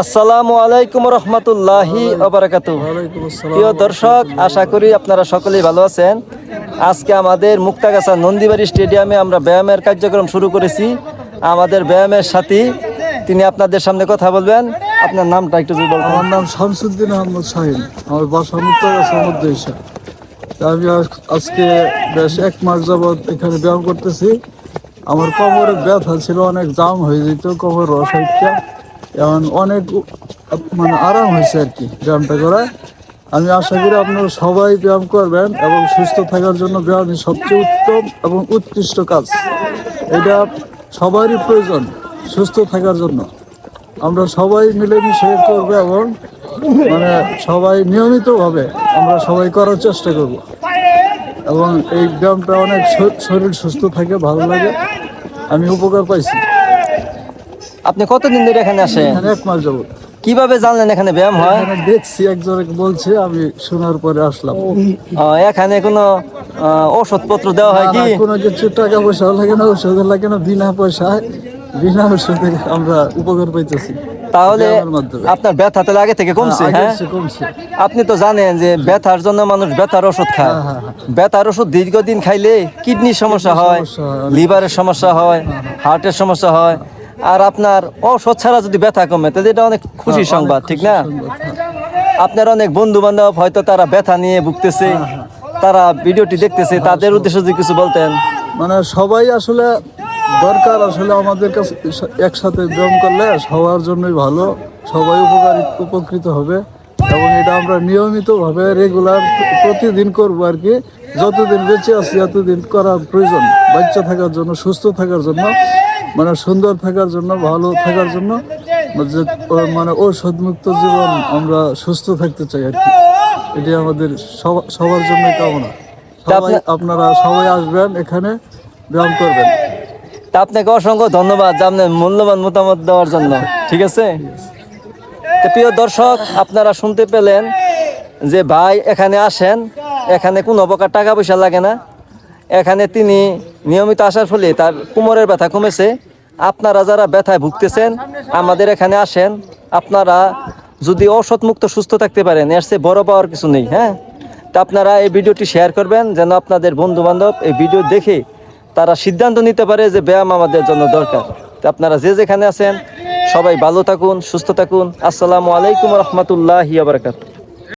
আসসালামু আলাইকুম রহমতুল্লাহি অবরাকাতু প্রিয় দর্শক, আশা করি আপনারা সকলেই ভালো আছেন। আজকে আমাদের মুক্তাগাছা নন্দীবাড়ি স্টেডিয়ামে আমরা ব্যায়ামের কার্যক্রম শুরু করেছি। আমাদের ব্যায়ামের সাথী, তিনি আপনাদের সামনে কথা বলবেন। আপনার নামটা একটু আমার নাম শামসুদ্দিন আহমদ শাহিন। আমার বাসা মুক্তাগাছার মধ্যে আমি আজকে বেশ এক মাস যাবৎ এখানে ব্যায়াম করতেছি। আমার কোমরে ব্যথা ছিল, অনেক জাম হয়ে যেত কোমর রসাইটা এখন অনেক মানে আরাম হয়েছে আর কি ব্যায়ামটা করা আমি আশা করি আপনারা সবাই ব্যায়াম করবেন এবং সুস্থ থাকার জন্য ব্যায়ামই সবচেয়ে উত্তম এবং উৎকৃষ্ট কাজ। এটা সবারই প্রয়োজন, সুস্থ থাকার জন্য। আমরা সবাই মিলেমিশে করব এবং মানে সবাই নিয়মিতভাবে আমরা সবাই করার চেষ্টা করব। এবং এই ব্যায়ামটা অনেক শরীর সুস্থ থাকে, ভালো লাগে। আমি উপকার পাইছি। আপনি কতদিন ধরে এখানে আসেন? এক মাস যাব কীভাবে জানলেন এখানে ব্যায়াম হয়? দেখছি একজনে বলছে আমি শোনার পরে আসলাম। এখানে কোনো ওষুধপত্র দেওয়া হয় কি? কোনো কিছু টাকা পয়সা লাগে না ওষুধ লাগে না বিনা পয়সায় বিনা ওষুধে আমরা উপকার পাইতেছি। তাহলে আপনার ব্যথা তাহলে আগে থেকে কমছে হ্যাঁ? আপনি তো জানেন যে ব্যথার জন্য মানুষ ব্যথার ওষুধ খায়। হ্যাঁ, হ্যাঁ, হ্যাঁ। ব্যথার ওষুধ দীর্ঘদিন খাইলে কিডনির সমস্যা হয় হয়, হ্যাঁ, লিভারের সমস্যা হয়। হার্টের সমস্যা হয় আর আপনার ছাড়া যদি ব্যথা কমে তাহলে এটা অনেক খুশি সংবাদ ঠিক না? হ্যাঁ। আপনার অনেক বন্ধু বান্ধব হয়তো তারা ব্যথা নিয়ে ভুগতেছে হ্যাঁ, তারা ভিডিওটি দেখতেছে তাদের উদ্দেশ্যে যদি কিছু বলতেন। মানে সবাই আসলে দরকার আসলে আমাদের কাছে একসাথে ব্যায়াম করলে সবার জন্যই ভালো সবাই উপকার উপকৃত হবে। এবং এটা আমরা নিয়মিতভাবে রেগুলার প্রতিদিন করব আর কি। যতদিন বেঁচে আছি এতদিন করার প্রয়োজন। বাচ্চা থাকার জন্য সুস্থ থাকার জন্য মানে সুন্দর থাকার জন্য ভালো থাকার জন্য মানে ঔষধমুক্ত জীবন আমরা সুস্থ থাকতে চাই আর কি। এটি আমাদের সবা- সবার জন্য কামনা। সবাই আপনারা সবাই আসবেন এখানে ব্যায়াম করবেন। তা আপনাকে অসংখ্য ধন্যবাদ আপনার মূল্যবান মতামত দেওয়ার জন্য। ঠিক আছে। প্রিয় দর্শক, আপনারা শুনতে পেলেন যে ভাই এখানে আসেন, এখানে কোনো প্রকার টাকা পয়সা লাগে না। এখানে তিনি নিয়মিত আসার ফলে তার কোমরের ব্যথা কমেছে। আপনারা যারা ব্যথায় ভুগতেছেন, আমাদের এখানে আসেন। আপনারা যদি অসৎ মুক্ত সুস্থ থাকতে পারেন, এর চেয়ে বড় পাওয়ার কিছু নেই হ্যাঁ? তা আপনারা এই ভিডিওটি শেয়ার করবেন, যেন আপনাদের বন্ধু বান্ধব এই ভিডিও দেখে তারা সিদ্ধান্ত নিতে পারে যে ব্যায়াম আমাদের জন্য দরকার। তা আপনারা যে যেখানে আছেন সবাই ভালো থাকুন সুস্থ থাকুন। আসসালামু আলাইকুম রহমতুল্লাহ বারকাত